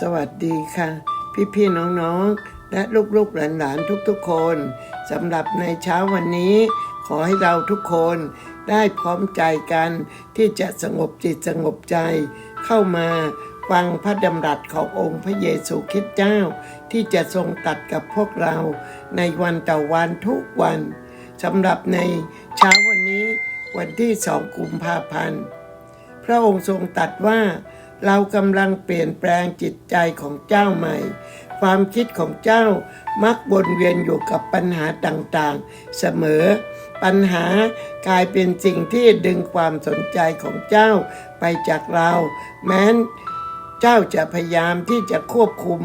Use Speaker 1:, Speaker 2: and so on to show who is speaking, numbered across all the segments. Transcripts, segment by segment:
Speaker 1: สวัสดีค่ะ พี่ๆน้องๆ และลูกๆหลานๆทุกๆคนสำหรับในเช้าวันนี้ ขอให้เราทุกคนได้พร้อมใจกันที่จะสงบจิตสงบใจ เข้ามาฟังพระดำรัสขององค์พระเยซูคริสต์เจ้า ที่จะทรงตัดกับพวกเราในวันต่อวันทุกวันสำหรับในเช้าวันนี้วันที่สองกุมภาพันธ์ พระองค์ทรงตรัสว่า เรากำลังเปลี่ยนแปลงจิตใจของเจ้าใหม่ ความคิดของเจ้ามักวนเวียนอยู่กับปัญหาต่างๆ เสมอ ปัญหากลายเป็นสิ่งที่ดึงความสนใจของเจ้าไปจากเรา แม้นเจ้าจะพยายามที่จะควบคุม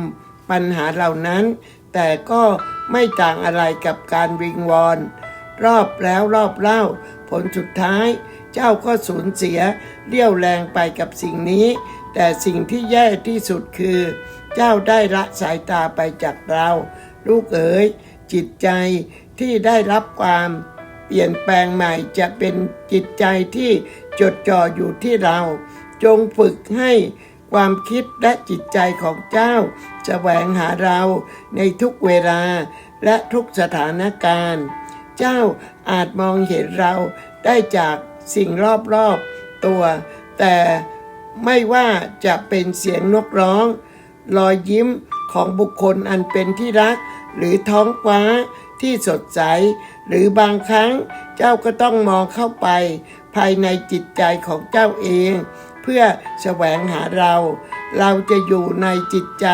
Speaker 1: ปัญหาเหล่านั้น แต่ก็ไม่ต่างอะไรกับการวิงวอนรอบแล้วรอบเล่า ผลสุดท้าย เจ้าก็สูญเสียเรี่ยวแรงไปกับสิ่งนี้ แต่สิ่งที่แย่ที่สุดคือ เจ้าได้ละสายตาไปจากเรา ลูกเอ๋ยจิตใจที่ได้รับความเปลี่ยนแปลงใหม่จะเป็นจิตใจที่จดจ่ออยู่ที่เรา จงฝึกให้ความคิดและจิตใจของเจ้าแสวงหาเราในทุกเวลาและทุกสถานการณ์ เจ้าอาจมองเห็นเราได้จากสิ่งรอบๆตัว แต่ ไม่ว่าจะเป็นเสียงนกร้อง รอยยิ้มของบุคคลอันเป็นที่รัก หรือท้องฟ้าที่สดใส หรือบางครั้งเจ้าก็ต้องมองเข้าไป ภายในจิตใจของเจ้าเอง เพื่อแสวงหาเรา เราจะอยู่ในจิตใจ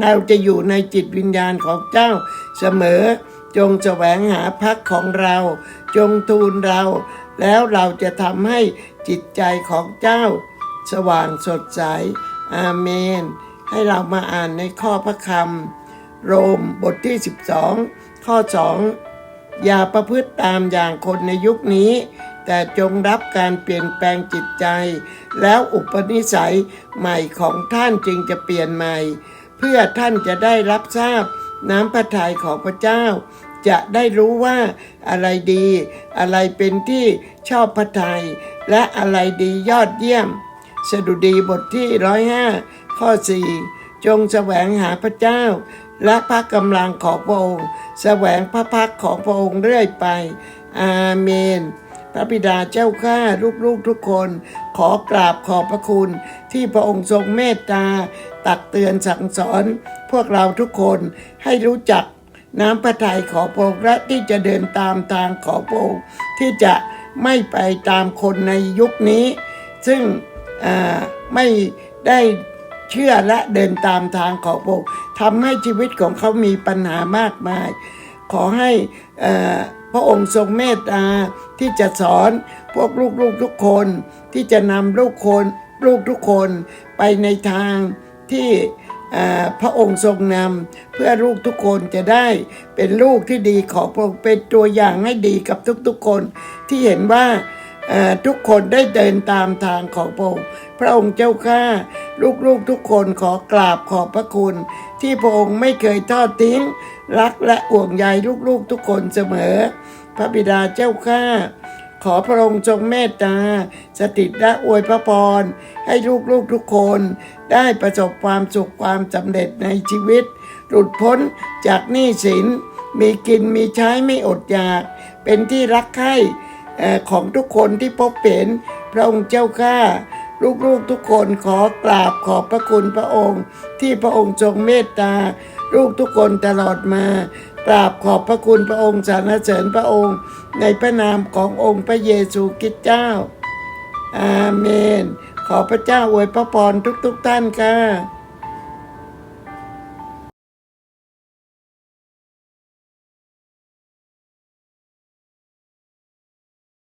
Speaker 1: เราจะอยู่ในจิตวิญญาณของเจ้าเสมอ จงแสวงหาพักของเรา จงทูลเรา แล้วเราจะทำให้จิตใจของเจ้า สว่างสดใส อาเมน ให้เรามาอ่านในข้อพระคำโรมบทที่ 12 ข้อ 2 อย่าประพฤติตามอย่างคนในยุคนี้ แต่จงรับการเปลี่ยนแปลงจิตใจ แล้วอุปนิสัยใหม่ของท่านจึงจะเปลี่ยนใหม่ เพื่อท่านจะได้รับทราบน้ำพระทัยของพระเจ้าจะได้รู้ว่าอะไรดี อะไรเป็นที่ชอบพระทัยและอะไรดียอดเยี่ยม สดุดีบทที่ร้อยห้าข้อสี่จงแสวงหาพระเจ้า และพระกำลังของพระองค์ แสวงพระพักของพระองค์เรื่อยไป อาเมน พระบิดาเจ้าข้าลูกๆทุกคน ขอกราบขอบพระคุณ ที่พระองค์ทรงเมตตา ตักเตือนสั่งสอน พวกเราทุกคนให้รู้จักน้ำพระทัยของพระองค์และที่จะเดินตามทางของพระองค์ที่จะไม่ไปตามคนในยุคนี้ ซึ่ง ไม่ได้เชื่อและเดินตามทางของพระองค์ทำให้ชีวิตของเขามีปัญหามากมาย ขอให้พระองค์ทรงเมตตาที่จะสอนพวกลูกๆทุกคนที่จะนำลูกคนลูกทุกคนไปในทางที่พระองค์ทรงนำเพื่อลูกทุกคนจะได้เป็นลูกที่ดีของพระองค์เป็นตัวอย่างให้ดีกับทุกๆคนที่เห็นว่า ทุกคนได้เดินตามทางของพระองค์พระองค์เจ้าข้าลูกๆทุกคนขอกราบขอบพระคุณ ที่พระองค์ไม่เคยทอดทิ้ง รักและห่วงใยลูกๆทุกคนเสมอ พระบิดาเจ้าข้าขอพระองค์ทรงเมตตา สถิตและอวยพระพร ให้ลูกๆทุกคนได้ประสบความสุขความสำเร็จในชีวิต หลุดพ้นจากหนี้สิน มีกินมีใช้ไม่อดอยาก เป็นที่รักใคร่ ของทุกคนที่พบเห็นพระองค์เจ้าข้าลูกๆทุกคนขอกราบขอบพระคุณพระองค์ ที่พระองค์ทรงเมตตา ลูกทุกคนตลอดมากราบขอบพระคุณพระองค์สรรเสริญพระองค์ ในพระนามขององค์พระเยซูคริสต์เจ้า อาเมน ขอพระเจ้าอวยพระพรทุกๆท่านค่ะ